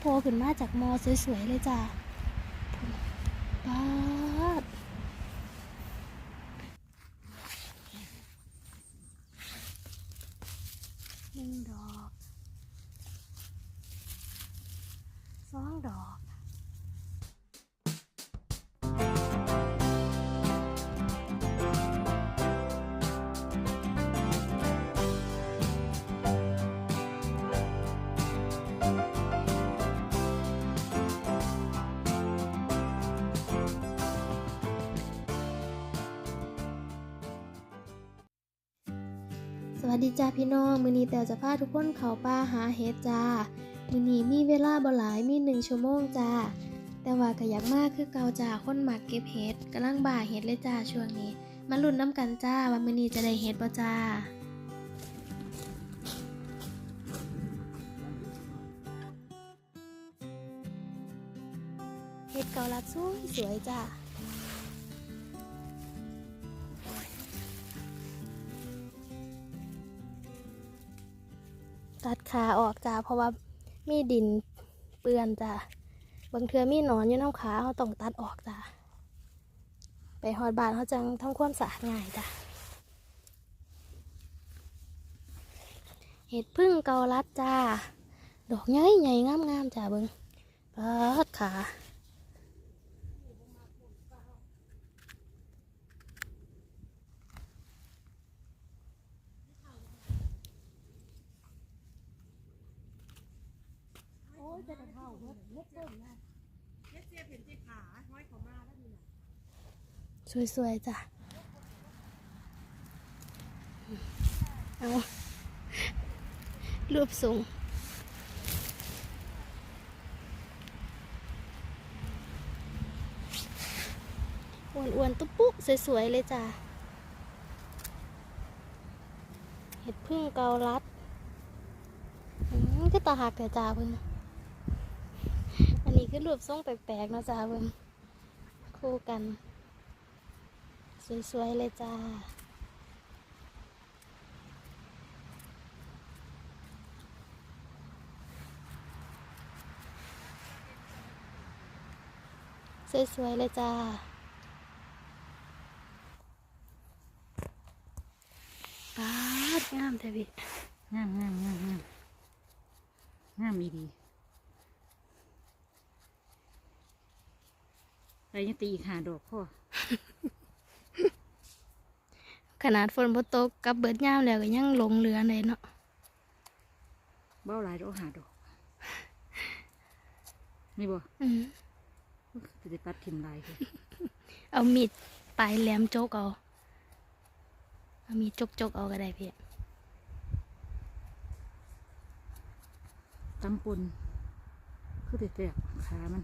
โผล่ขึ้นมาจากมอสวยๆเลยจ้าป๊า ดีจ้าพี่น้องมือนี้แต่จะพาทุกคนเขาป่าหาเห็ดจ้ามือนี้มีเวลาบ่หลายมีหนึ่งชั่วโมงจ้าแต่ว่าก็อยากมากคือเกาจ้าคนหมักเก็บเห็ดกำลังบ่าเห็ดเลยจ้าช่วงนี้ มาลุ้นน้ำกันจ้าว่ามือนี้จะได้เห็ดบ่จ้าเห็ดเกาลัดสวยสวยจ้า ตัดขาออกจ้าเพราะว่ามีดินเปื้อนจ้าบางเทือมีหนอนอยู่น้ำขาเขาต้องตัดออกจ้าไปหอดบานเขาจังทำความสะอาดง่ายจ้าเห็ดพึ่งเกาลัดจ้า ดอกใหญ่ใหญ่งามๆจ้าเบิงปัดขา ยจะเท่าเม็ดเม็ดเบิ่งนะเจ็ดเจ็บเห็นเจ็บขาห้อยเขามาแล้วนี่นะสวยๆจ้ะเอารูปสูงอ้วนๆตุ๊ปุ๊สวยๆเลยจ้ะเห็ดพึ่งเกาลัดอืมก็ตาหักแต่จ้าเพิ่ง อันนี้คือรูปทรงแปลกๆเนาะจ้าเพิ่งคู่กัน สวยๆเลยจ้าสวยๆเลยจ้าปาดงามแต่พี่งามงามงามงามงามอีดี ไปยังตีอีกหาดอกพ่อขนาดฝนพอตกกับเบิดยามแล้วก็ยังหลงเหลือเลยเนาะเบ้าหลายดอกหาดอกนี่บ่อืมจะได้ตัดทิมลายเลยเอามีดปลายแหลมโจกเอาเอามีดจกๆเอาก็ได้พี่ตำปุนคือแตกๆขามัน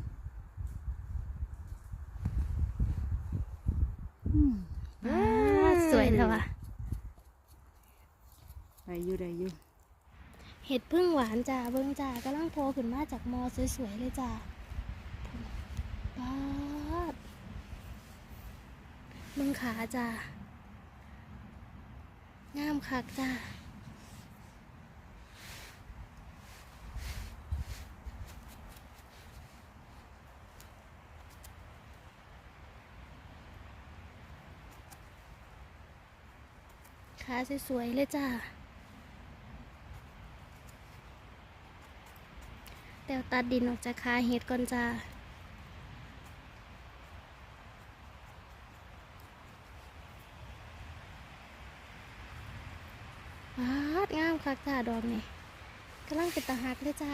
อืม ว้าสวยแล้วว่ะได้อยู่ได้อยู่เห็ดพึ่งหวานจ้าเบิ้งจ้ากำลังโผล่ขึ้นมาจากมอสวยๆเลยจ้าป๊าดเบิ้งขาจ้างามคักจ้า ขาสวยๆเลยจ้าแต่วตัดดินออกจากคาเห็ดก่อนจ้าปาดงามคักจ้าดอกนี่กำลังเป็นตาหักเลยจ้า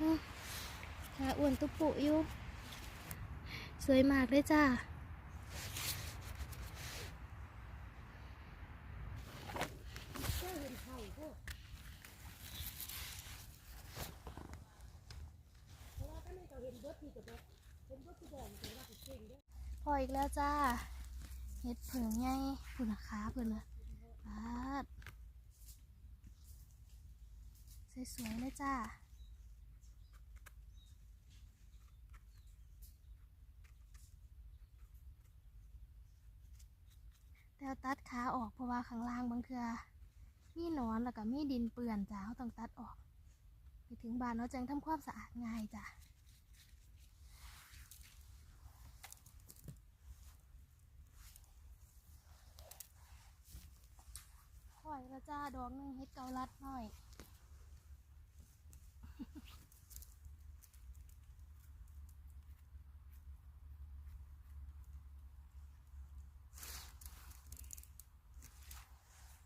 อื้อขาอ้วนตุปุอยู่ สวยมากเลยจ้า พออีกแล้วจ้าเห็ดเผิงไงผุนขาเพิ่นนะปาดสวยๆเลยจ้าแต่ว่าตัดขาออกเพราะว่าข้างล่างบางเทือมีหนอนแล้วก็มีดินเปื่อนจ้าเขาต้องตัดออก ไปถึงบ้านเนาจังทำความสะอาดง่ายจ้ะป ล่อยแล้วจ้าดอกหนึงเฮ็ดเกาลัดหน่อย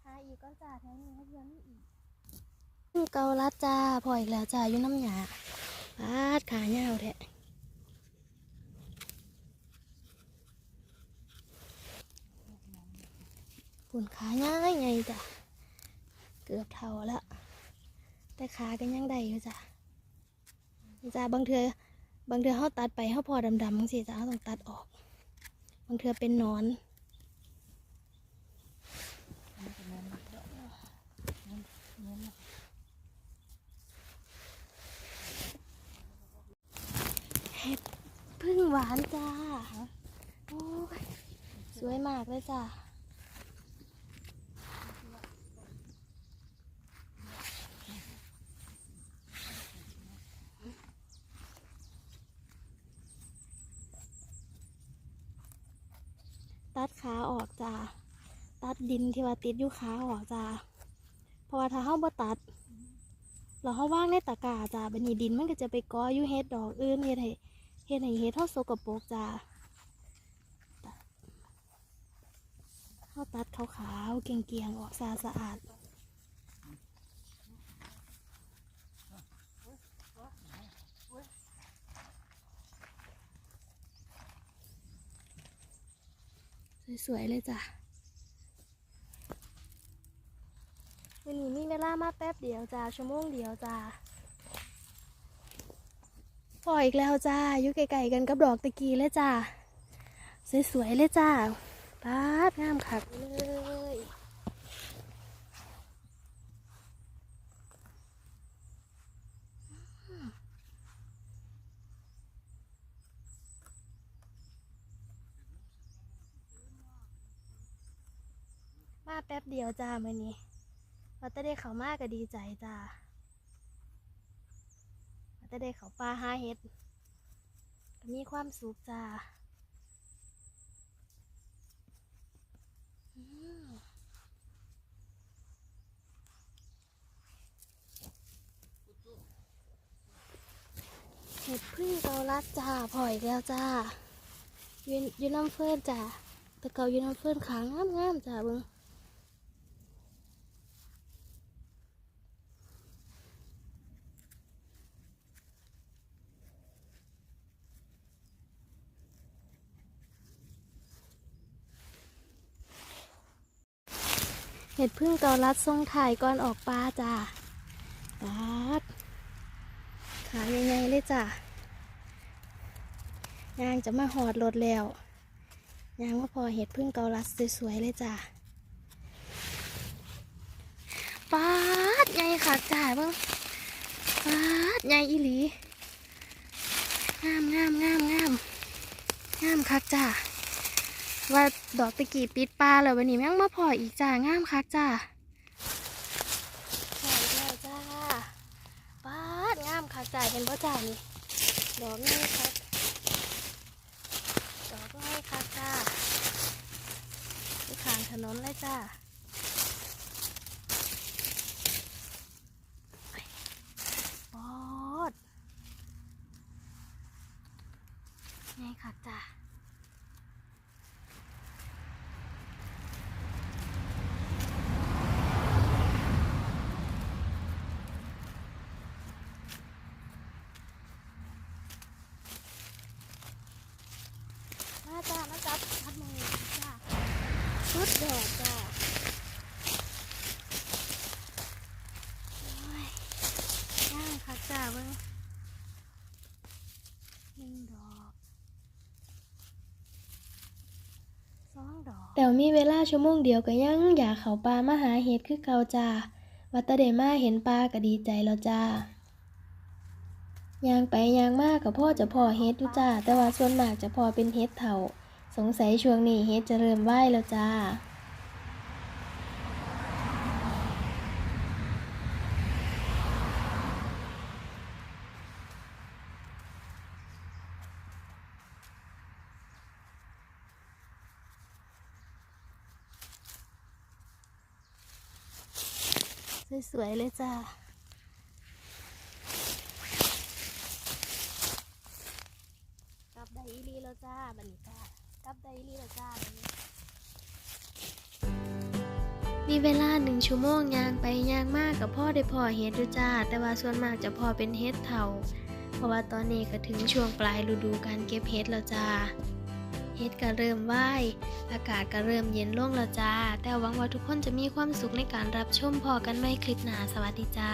หาอีกก็จ่าแถวนี้ให้เพื่อนนี่อีกเกาลัดจ้าพออีกแล้วจ้าอยู่น้ำหยาปาดขาเหี่ยวแท้ปุ่นขาง่ายไงจ้ะ เกือบเท่าแล้ว แต่ขาก็ยังได้อยู่จ้ะจ้าบางเทือบางเทือเขาตัดไปเขาพอดำๆบางสิจ้าเขาต้องตัดออก บางเทือเป็นนอนเห็ดพึ่งหวานจ้า โอ้ยสวยมากเลยจ้า ตัดขาออกจ้าตัดดินที่ว่าติดอยู่ขาออกจ้าเพราะว่าถ้าเฮาบ่ตัดเราเฮาว่างในตะกาจ้าบันนี้ดินมันก็จะไปกออยู่เฮ็ดดอกอื่นเฮ็ดให้เฮ็ดให้เฮ็ดเท่าโซกโปกจ้าตัดเฮาตัดขาวๆเกลียงๆออกสะอาด สวยๆเลยจ้ะวันนี้มีเวลามาแป๊บเดียวจ้าชั่วโมงเดียวจ้าปล่อยอีกแล้วจ้าอยู่ไกลๆกันกับดอกตะกี้เลยจ้าสวยๆเลยจ้าปาดงามคักเลย มาแป๊บเดียวจ้ามื่อนี้เราจะได้เขามากก็ดีใจจ้าเราจะได้เขาปลาหาเห็ดมีความสุขจ้าเห็ดพึ่งเกาลัดจ้าพออีกแล้วจ้ายืนยืนน้ำเฟื่อนจ้าแตะเกายืนน้ำเฟื่อนขางงามงามๆจ้าเบิ้ง เห็ดพึ่งเกาลัดทรงถ่ายก่อนออกปลาจ้าปาดขาใหญ่ๆเลยจ้ายางจะมาหอดรถแล้วยางว่าพอเห็ดพึ่งเกาลัดสวยๆเลยจ้าปาดใหญ่ขาดจ้าเบ้างปาดใหญ่อีหลีงามงามงามงามงามคักจ้า ว่าดอกตะกี้ปิดปลาแล้ววันนี้แม่งมาพออีกจ้างามคักจ้าพออีกแล้วจ้าปาดงามคักจ้าเห็นพ่จ้านี่ดอกนี่คักดอกนี่คักจ้าที่ขางถนนเลยจ้าปอดนี่คักจ้า มาจับพัดมือจ้าชุ ดอกจ้าโอ้ยย่างคักจ้าเบิ้งหนึ่งดอกสองดอก แต่มีเวลาชั่วโมงเดียวก็ยังอยากเขาปลามาหาเห็ดคือเก่าจ้าวัตเดมาเห็นปลาก็ดีใจแล้วจ้ายางไปยางมากกับพ่อจะพอเฮ็ดอยู่จ้า แต่ว่าส่วนมากจะพอเป็นเฮ็ดเถาสงสัยช่วงนี้เฮ็ดจะเริ่มไหวแล้วจ้า สวยๆเลยจ้ากลับไดอีแล้วจ้าบันนี้จ้ากลับไดอีแล้วจ้าบัดนี้มีเวลาหนึ่งชั่วโมงยางไปยางมากกับพ่อได้พอเฮ็ดด้วยจ้า แต่ว่าส่วนมากจะพอเป็นเฮ็ดเถาเพราะว่าตอนนี้ก็ถึงช่วงปลายฤดูการเก็บเฮ็ดแล้วจ้า เฮ็ดก็เริ่มไหวอากาศก็เริ่มเย็นลงแล้วจ้า แต่หวังว่าทุกคนจะมีความสุขในการรับชมพอกันไม่คลิปหนาสวัสดีจ้า